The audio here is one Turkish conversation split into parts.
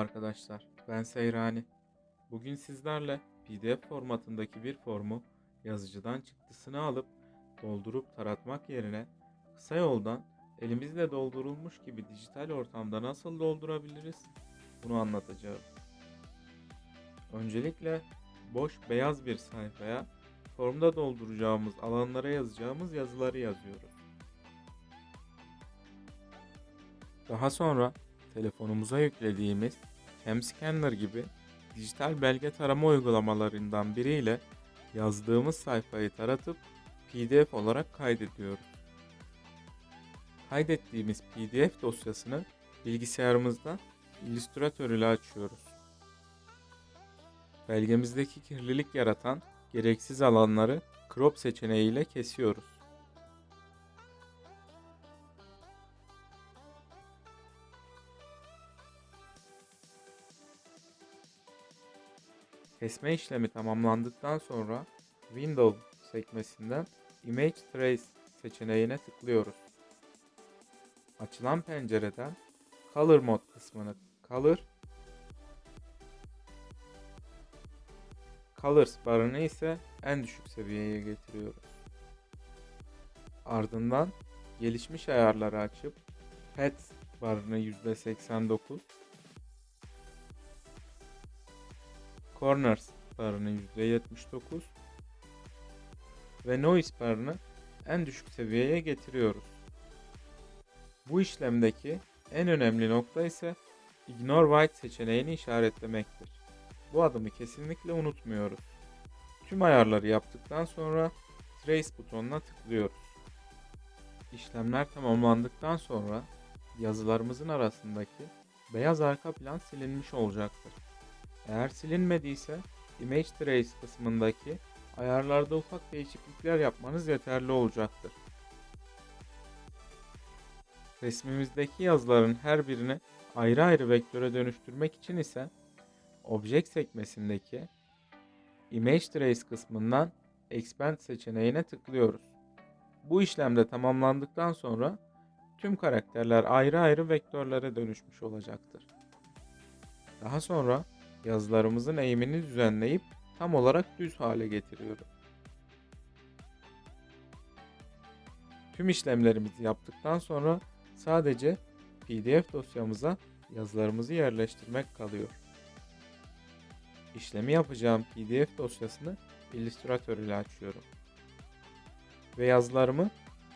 arkadaşlar. Ben Seyrani. Bugün sizlerle PDF formatındaki bir formu yazıcıdan çıktısını alıp doldurup taratmak yerine kısa yoldan elimizle doldurulmuş gibi dijital ortamda nasıl doldurabiliriz? Bunu anlatacağım. Öncelikle boş beyaz bir sayfaya formda dolduracağımız alanlara yazacağımız yazıları yazıyoruz. Daha sonra telefonumuza yüklediğimiz CamScanner gibi dijital belge tarama uygulamalarından biriyle yazdığımız sayfayı taratıp PDF olarak kaydediyoruz. Kaydettiğimiz PDF dosyasını bilgisayarımızda Illustrator ile açıyoruz. Belgemizdeki kirlilik yaratan gereksiz alanları crop seçeneğiyle kesiyoruz. Kesme işlemi tamamlandıktan sonra Window sekmesinden Image Trace seçeneğine tıklıyoruz. Açılan pencereden Color Mode kısmını Color Colors barını ise en düşük seviyeye getiriyoruz. Ardından gelişmiş ayarları açıp Pets barını %89 Corners barını %79 ve Noise barını en düşük seviyeye getiriyoruz. Bu işlemdeki en önemli nokta ise Ignore White seçeneğini işaretlemektir. Bu adımı kesinlikle unutmuyoruz. Tüm ayarları yaptıktan sonra Trace butonuna tıklıyoruz. İşlemler tamamlandıktan sonra yazılarımızın arasındaki beyaz arka plan silinmiş olacaktır. Eğer silinmediyse Image Trace kısmındaki ayarlarda ufak değişiklikler yapmanız yeterli olacaktır. Resmimizdeki yazıların her birini ayrı ayrı vektöre dönüştürmek için ise Object sekmesindeki Image Trace kısmından Expand seçeneğine tıklıyoruz. Bu işlemde tamamlandıktan sonra tüm karakterler ayrı ayrı vektörlere dönüşmüş olacaktır. Daha sonra yazılarımızın eğimini düzenleyip tam olarak düz hale getiriyoruz. Tüm işlemlerimizi yaptıktan sonra sadece PDF dosyamıza yazılarımızı yerleştirmek kalıyor. İşlemi yapacağım PDF dosyasını Illustrator ile açıyorum. Ve yazılarımı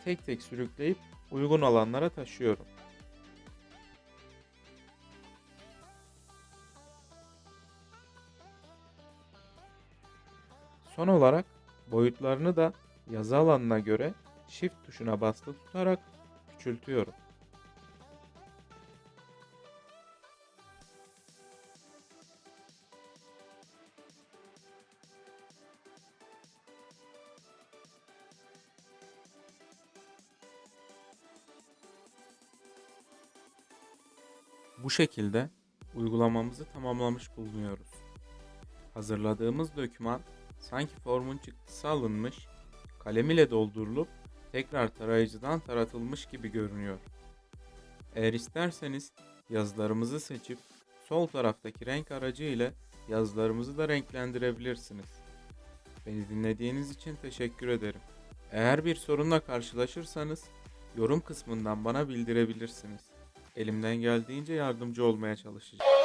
tek tek sürükleyip uygun alanlara taşıyorum. Son olarak boyutlarını da yazı alanına göre Shift tuşuna basılı tutarak küçültüyorum. Bu şekilde uygulamamızı tamamlamış bulunuyoruz. Hazırladığımız doküman sanki formun çıktısı alınmış, kalem ile doldurulup tekrar tarayıcıdan taratılmış gibi görünüyor. Eğer isterseniz yazılarımızı seçip sol taraftaki renk aracı ile yazılarımızı da renklendirebilirsiniz. Beni dinlediğiniz için teşekkür ederim. Eğer bir sorunla karşılaşırsanız yorum kısmından bana bildirebilirsiniz. Elimden geldiğince yardımcı olmaya çalışacağım.